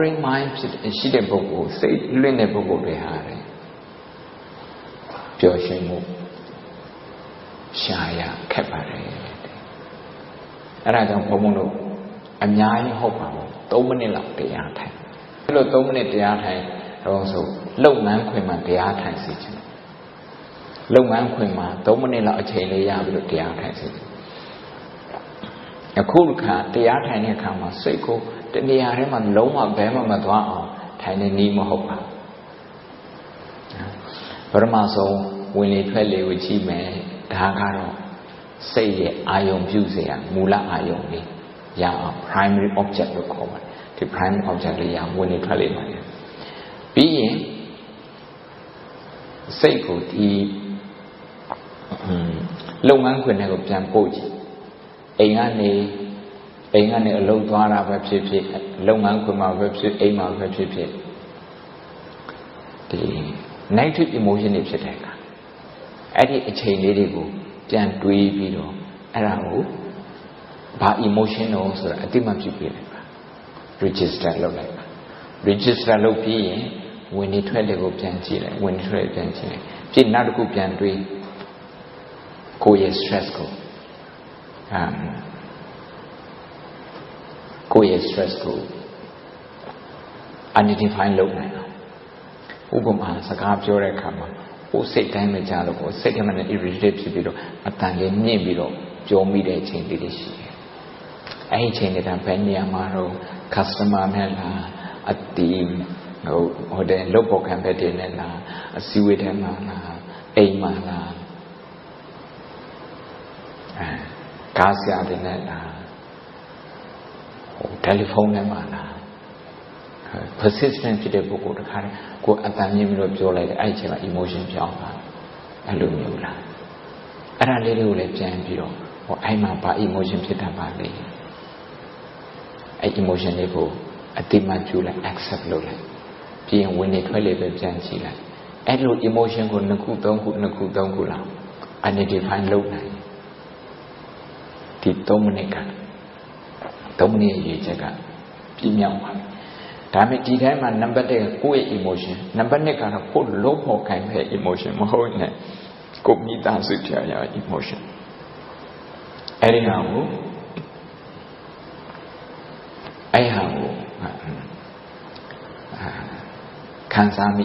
wandering mind ဖြစ်ရှိတဲ့ပုဂ္ဂိုလ်စိတ်လွင့်တဲ့ပုဂ္ဂိုလ်တွေဟာတယ်ပျော်ရွှင်မှုရှာရခက်ပါတယ်အဲ့ဒါကြောင့်ဘုံဘုံတို့အများကြီးဟုတ်ပါဘူး3မိနစ်လောက်တရားထိုင်အဲ့လို3မိနစ်တရားထိုင်တော့ဆိုလုပ်ငန်းခွင်မှာတရားထိုင်စီချင်လုပ်ငန်းခွင်မှာ3မိနစ်လောက်အချိန်လေးရပြီးတော့တရားထိုင်စီအခုခါတရားထိုင်တဲ့အခါမှာစိတ်ကို တနေရာထဲမှာလုံးဝဘဲမှမသွားအောင်ထိုင်နေနည်းမဟုတ်ပါပရမဆုံးဝင်လေထွက်လေကိုကြည့်မယ်ဒါကတော့စိတ်ရဲ့အာယုံပြုစရာမူလအာယုံလေးရအောင် primary object လို့ခေါ်ပါတယ်ဒီ primary object လေးရအောင်ဝင်လေထွက်လေပါလေပြီးရင်စိတ်ကိုဒီလုပ်ငန်းခွင်ထဲကိုပြန်ပို့ကြည့်အိမ်ကနေ အိမ်ကနေအလုပ်သွားတာပဲဖြစ်ဖြစ်လုပ်ငန်းခွင်မှာပဲဖြစ်အိမ်မှာပဲဖြစ်ဖြစ်ဒီ negative emotion တွေဖြစ်တဲ့အခါအဲ့ဒီအချိန်လေးတွေကိုပြန်တွေးပြီးတော့အဲ့ဒါကိုဘာ emotion တော့ဆိုတာအတိမပြုပြလိုက်ပါ register လုပ်လိုက်ပါ register လုပ်ပြီးရင်ဝင်နေထွက်တယ်ကိုပြန်ကြည့်လိုက်ဝင်နေထွက်ပြန်ကြည့်လိုက်ပြီးနောက်တစ်ခုပြန်တွေးကိုယ့်ရဲ့ stress ကိုအမ် ကိုယ့်ရဲ့ stress ကို identify လုပ်နိုင်အောင်ဥပမာစကားပြောတဲ့အခါမှာဟိုစိတ်တိုင်းမကြလို့ကိုစိတ်ထဲမှာ irritated ဖြစ်ပြီးတော့အတန်လေးမြင့်ပြီးတော့ပြောမိတဲ့အချိန်လေးတွေရှိတယ်။အဲဒီအချိန်တွေကဘယ်နေရာမှာတော့ customer နဲ့လားအတီးဟိုဟိုတဲ့လုပ်ဖို့ခံဖက်တယ်နဲ့လားအစည်းအဝေးထဲမှာလားအိမ်မှာလားအဲကားဆရာတွေနဲ့လားဟို တယ်လီဖုန်းနဲ့မှာလား persistent ဖြစ်တဲ့ပုဂ္ဂိုလ်တခါတည်းကိုအတန်မြင့်ပြီးတော့ပြောလိုက်တယ်အဲ့ဒီအချိန်မှာ emotion ပြောင်းသွားအဲ့လိုမျိုးလားအဲ့ဒါလေးတွေကိုလည်းပြန်ပြီးတော့ဟိုအဲ့မှာဘာ emotion ဖြစ်တတ်ပါလဲအဲ့ emotion လေးကိုအတိမတ်ပြုလိုက် accept လုပ်လိုက်ပြီးရင်ဝင်နေထွက်လေပဲပြန်ကြည့်လိုက်အဲ့လို emotion ကိုနှစ်ခုသုံးခုနှစ်ခုသုံးခုလောက် identify လုပ်နိုင်ဒီ3မိနစ်က 3မိနစ်ရည်ချက်ကပြင်းမြောက်ပါဒါပေမဲ့ဒီထဲမှာနံပါတ်1ကကိုယ့်ရဲ့ emotion နံပါတ်2ကတော့ကိုယ်လုံးဖို့ခိုင်းတဲ့ emotion မဟုတ်နဲ့ကိုမိသားစုတရားရ emotion အဲ့ဒီဟာကိုအဲ့ဟာကိုခံစားမိ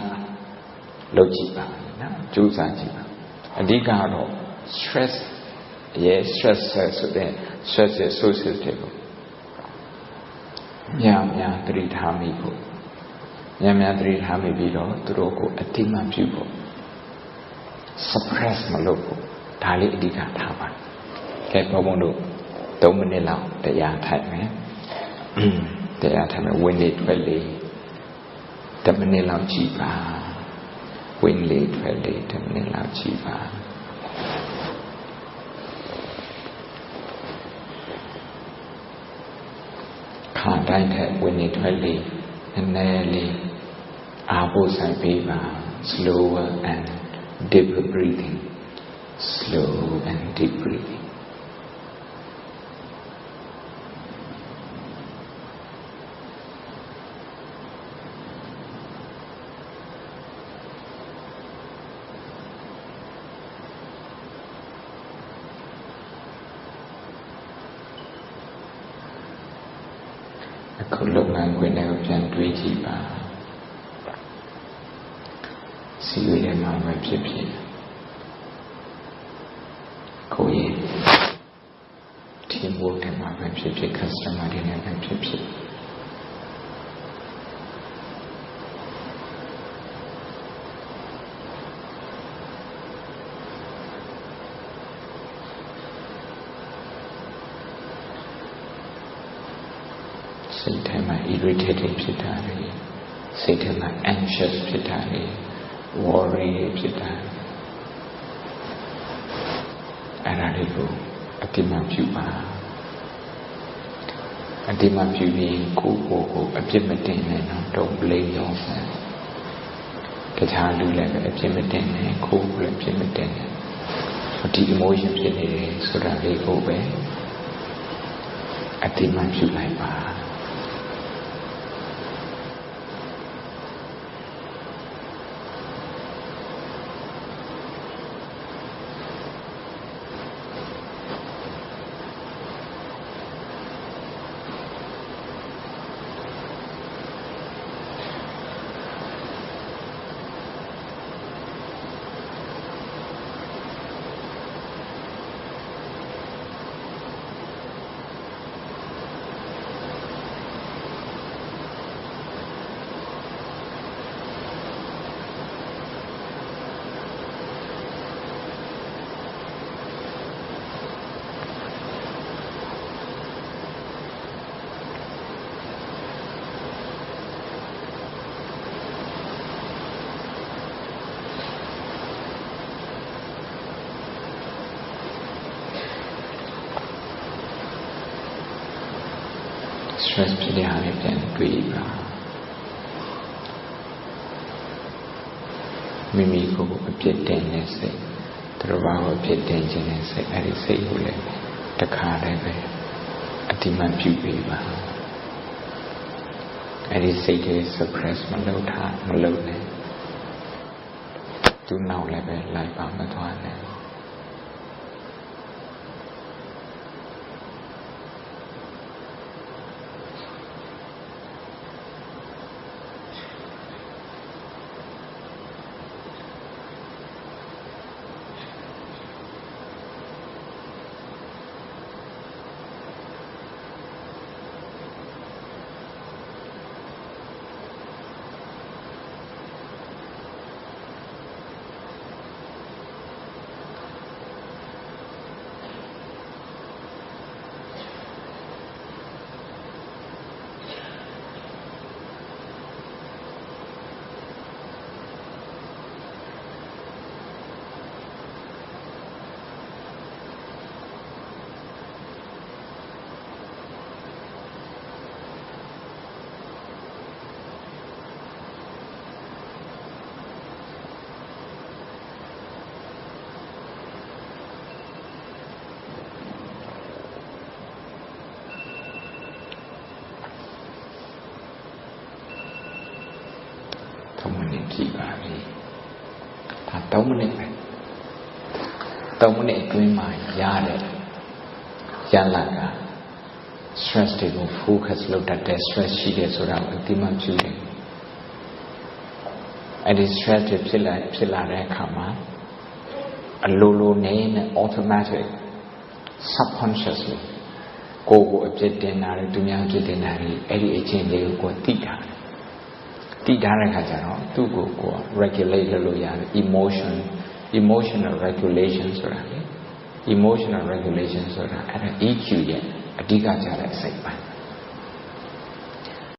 လုပ်ကြည့်ပါနော်ကြိုးစားကြည့်ပါအဓိကတော့ stress ရဲ့ stress ဆိုတဲ့ stress ရဲ့ sources တွေကို များများသတိထားမိဖို့များများသတိထားမိပြီးတော့သူတို့ကိုအတိမပြုဖို့ suppress မလုပ်ဖို့ဒါလေးအဓိကထားပါကဲဘုံဘုံတို့3မိနစ်လောက်တရားထိုင်မယ်တရားထိုင်မယ်ဝင်လေထွက်လေ10မိနစ်လောက်ကြည့်ပါဝင်လေထွက်လေ10မိနစ်လောက်ကြည့်ပါ တိုင်းထက်ဝင်နေထွက်လေနည်းနည်းလေးအားဖို့ဆိုင်ပေးပါ slower and deeper breathing slow and deep breathing အခုလုပ်ငန်းခွင်တွေကိုပြန်တွေးကြည့်ပါစီဝေးထဲမှာပဲဖြစ်ဖြစ်ကိုယ့်ရဲ့ team work ထဲမှာပဲဖြစ်ဖြစ် customer တွေနဲ့ပဲဖြစ်ဖြစ် စိတ်ထဲမှာ irritated ဖြစ်တာတွေစိတ်ထဲမှာ anxious ဖြစ်တာတွေ worry ဖြစ်တာအဲ့ဒါတွေကိုအတိမပြုပါအတိမပြုပြီးကိုယ်ကိုယ်ကိုအပြစ်မတင်နဲ့နော် don't blame yourself တခြားလူလည်းပဲအပြစ်မတင်နဲ့ကိုယ်ကိုလည်းအပြစ်မတင်နဲ့ဒီ emotion ဖြစ်နေတယ်ဆိုတာလေးကိုပဲအတိမပြုလိုက်ပါ stress ဖြစ်တဲ့ဟာတွေပြန်တွေးပါမိမိကိုအပြစ်တင်တဲ့စိတ်သူတော်ဘာကိုအပြစ်တင်ခြင်းတဲ့စိတ်အဲ့ဒီစိတ်ကိုလည်းတခါတည်းပဲအတိမတ်ပြုပေးပါအဲ့ဒီစိတ်တွေ suppress မလုပ်ထားမလုပ်နဲ့သူနောက်လည်းပဲလိုက်ပါမသွားနဲ့ 3မိနစ်ကြည့်ပါပြီဒါ3မိနစ်ပဲ3မိနစ်အတွင်းမှာရတဲ့ရလာက stress တွေကို focus လုပ်တတ်တဲ့ stress ရှိတယ်ဆိုတာကိုအတိမတ်ပြုတယ်အဲ့ဒီ stress တွေဖြစ်လာဖြစ်လာတဲ့အခါမှာအလိုလိုနေနဲ့ automatic subconsciously ကိုယ်ကိုအပြစ်တင်တာတွေသူများအပြစ်တင်တာတွေအဲ့ဒီအချင်းလေးကိုကိုယ်သိတာတယ် တည်ထားတဲ့ခါကျတော့သူ့ကိုကိုယ် regulate လုပ်လို့ရတယ် emotion emotional regulation ဆိုတာလေ emotional regulation ဆိုတာအဲ့ဒါ EQ ရဲ့အဓိကကြတဲ့အစိတ်ပိုင်း